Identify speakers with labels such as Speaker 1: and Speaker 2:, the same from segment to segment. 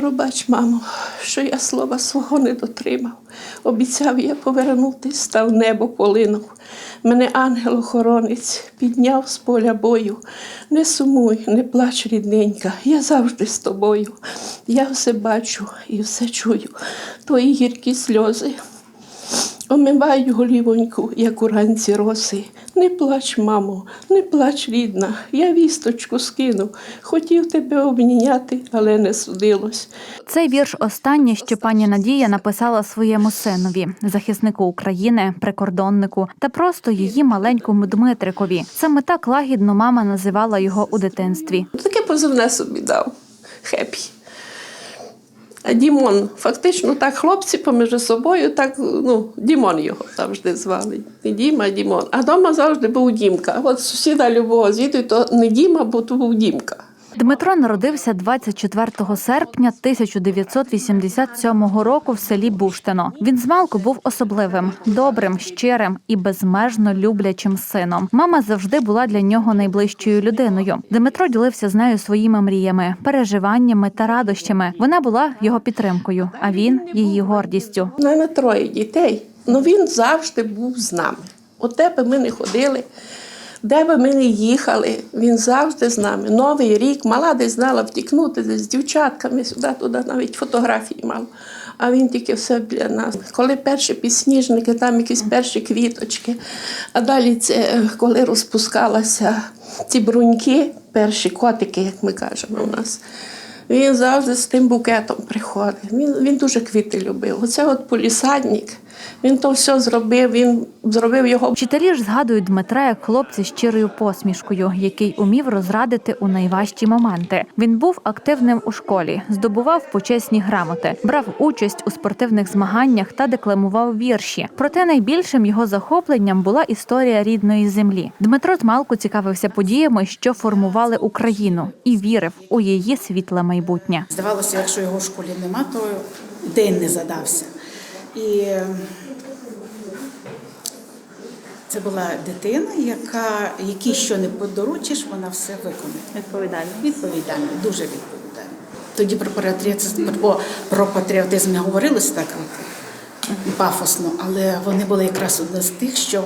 Speaker 1: Пробач, мамо, що я слова свого не дотримав. Обіцяв я повернутись, став небо полинув. Мене ангел-охоронець підняв з поля бою. Не сумуй, не плач, рідненька, я завжди з тобою. Я все бачу і все чую, твої гіркі сльози. Омиваю голівоньку, як уранці роси. Не плач, мамо, не плач, рідна, я вісточку скинув. Хотів тебе обніняти, але не судилось.
Speaker 2: Цей вірш останнє, що пані Надія написала своєму синові, захиснику України, прикордоннику та просто її маленькому Дмитрикові. Саме так лагідно мама називала його у дитинстві.
Speaker 1: Таке позивне собі дав хеппі. Дімон, фактично так хлопці поміж собою, так ну, Дімон його завжди звали. Не Діма, а Дімон. А вдома завжди був Дімка. От сусіда любого звідти, то не Діма, бо то був Дімка.
Speaker 2: Дмитро народився 24 серпня 1987 року в селі Буштино. Він змалку був особливим, добрим, щирим і безмежно люблячим сином. Мама завжди була для нього найближчою людиною. Дмитро ділився з нею своїми мріями, переживаннями та радощами. Вона була його підтримкою, а він її гордістю.
Speaker 1: У мене троє дітей, але він завжди був з нами. От де би ми не ходили, де би ми не їхали, він завжди з нами. Новий рік, мала десь знала втікнути десь з дівчатками сюди-туди, навіть фотографії мав. А він тільки все для нас. Коли перші підсніжники, там якісь перші квіточки, а далі це е, коли розпускалися ці бруньки, перші котики, як ми кажемо у нас. Він завжди з тим букетом приходить. Він, він дуже квіти любив. Оце от полісадник. Він то все зробив, він зробив його
Speaker 2: Вчителі ж згадують Дмитра як хлопця з щирою посмішкою, який умів розрадити у найважчі моменти. Він був активним у школі, здобував почесні грамоти, брав участь у спортивних змаганнях та декламував вірші. Проте найбільшим його захопленням була історія рідної землі. Дмитро змалку цікавився подіями, що формували Україну, і вірив у її світле майбутнє.
Speaker 3: Здавалося, якщо його в школі нема, то день не задався. І це була дитина, яка, якій що не подоручиш, вона все виконає. Відповідально. Відповідально, дуже відповідально. Тоді про патріотизм, про, про патріотизм не говорилося так пафосно, але вони були якраз одне з тих, що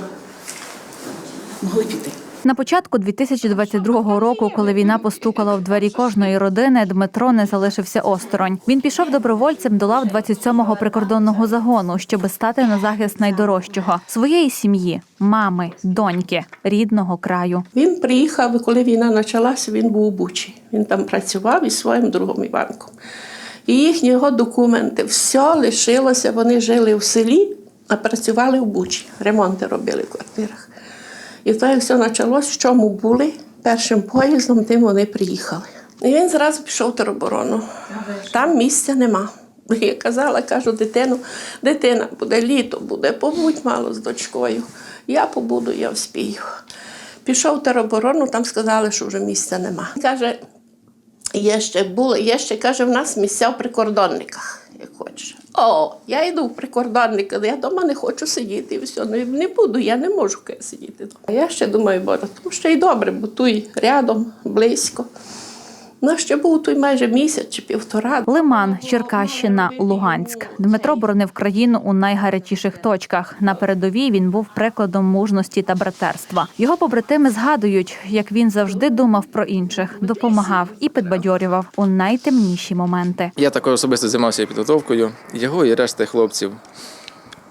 Speaker 3: могли піти.
Speaker 2: На початку 2022 року, коли війна постукала в двері кожної родини, Дмитро не залишився осторонь. Він пішов добровольцем до лав 27-го прикордонного загону, щоби стати на захист найдорожчого своєї сім'ї, мами, доньки, рідного краю.
Speaker 1: Він приїхав, коли війна почалася, він був у Бучі. Він там працював із своїм другом Іванком. І їхні його документи, все лишилося, вони жили в селі, а працювали в Бучі. Ремонти робили в квартирах. І то, як все почалось, в чому були, першим поїздом тим вони приїхали. І він зразу пішов в тероборону. Там місця нема. Я казала, кажу, дитину, дитина буде літо, буде, побудь мало з дочкою. Я побуду, я вспію. Пішов в тероборону, там сказали, що вже місця нема. Каже, є ще було, є ще каже, в нас місця в прикордонниках, як хочеш. О, я йду в прикордонника, я вдома не хочу сидіти. І все, не, не буду, я не можу сидіти. А я ще думаю, Боже, тому що й добре, бо тут рядом, близько. Ну, ще був тут майже місяць чи півтора.
Speaker 2: Лиман, Черкащина, Луганськ. Дмитро боронив країну у найгарячіших точках. На передовій він був прикладом мужності та братерства. Його побратими згадують, як він завжди думав про інших, допомагав і підбадьорював у найтемніші моменти.
Speaker 4: Я також особисто займався підготовкою його і решти хлопців.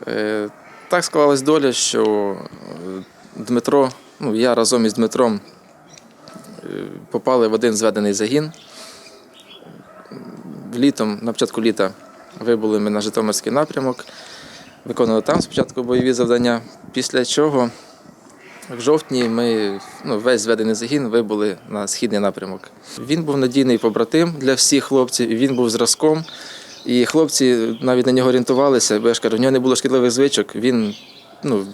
Speaker 4: Е, Так склалась доля, що е, Дмитро, ну я разом із Дмитром попали в один зведений загін. Літом, на початку літа вибули ми на Житомирський напрямок, виконували там спочатку бойові завдання, після чого в жовтні ми ну, весь зведений загін вибули на східний напрямок. Він був надійний побратим для всіх хлопців, і він був зразком. І хлопці навіть на нього орієнтувалися, бо я ж кажу, в нього не було шкідливих звичок. Він, ну,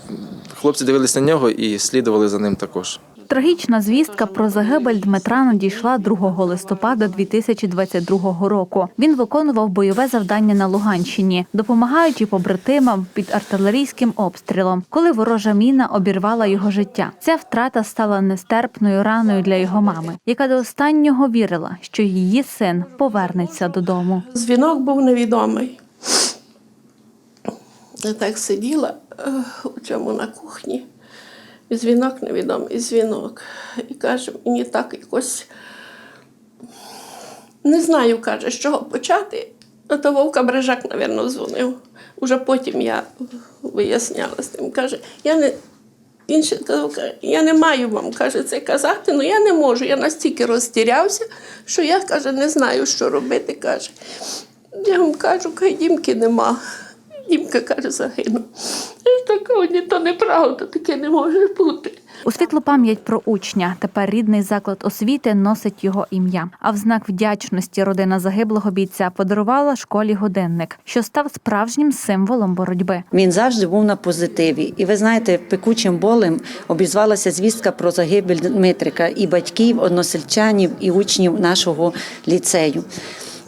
Speaker 4: хлопці дивились на нього і слідували за ним також.
Speaker 2: Трагічна звістка про загибель Дмитра надійшла 2 листопада 2022 року. Він виконував бойове завдання на Луганщині, допомагаючи побратимам під артилерійським обстрілом, коли ворожа міна обірвала його життя. Ця втрата стала нестерпною раною для його мами, яка до останнього вірила, що її син повернеться додому.
Speaker 1: Дзвінок був невідомий. Я так сиділа е, у цьому на кухні. Дзвінок невідомий дзвінок. І каже, мені так якось не знаю, каже, з чого почати. А то Вовка Брижак, мабуть, дзвонив. Уже потім я виясняла з ним. Каже, я не. Казав, каже, я не маю вам каже, це казати, але я не можу. Я настільки розтірявся, що я каже, не знаю, що робити. каже. Я вам кажу, хай дімки нема. Дімка каже, загинув. Я така, ні, то неправда, таке не може бути.
Speaker 2: У світлу пам'ять про учня тепер рідний заклад освіти носить його ім'я. А в знак вдячності родина загиблого бійця подарувала школі годинник, що став справжнім символом боротьби.
Speaker 5: Він завжди був на позитиві. І ви знаєте, пекучим болем обізвалася звістка про загибель Дмитрика і батьків, односельчанів, і учнів нашого ліцею.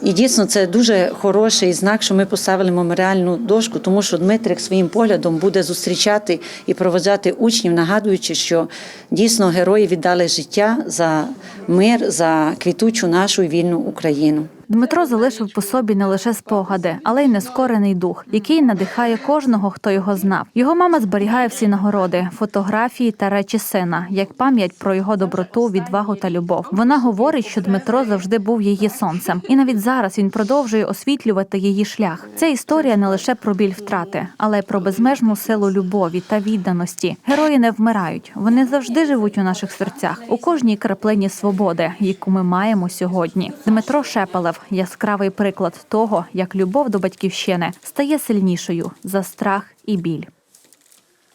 Speaker 5: І дійсно це дуже хороший знак, що ми поставили меморіальну дошку, тому що Дмитрик своїм поглядом буде зустрічати і проводжати учнів, нагадуючи, що дійсно герої віддали життя за мир, за квітучу нашу вільну Україну.
Speaker 2: Дмитро залишив по собі не лише спогади, але й нескорений дух, який надихає кожного, хто його знав. Його мама зберігає всі нагороди, фотографії та речі сина, як пам'ять про його доброту, відвагу та любов. Вона говорить, що Дмитро завжди був її сонцем, і навіть зараз він продовжує освітлювати її шлях. Це історія не лише про біль втрати, але й про безмежну силу любові та відданості. Герої не вмирають. Вони завжди живуть у наших серцях, у кожній краплині свободи, яку ми маємо сьогодні. Дмитро Шепелев яскравий приклад того, як любов до батьківщини стає сильнішою за страх і біль.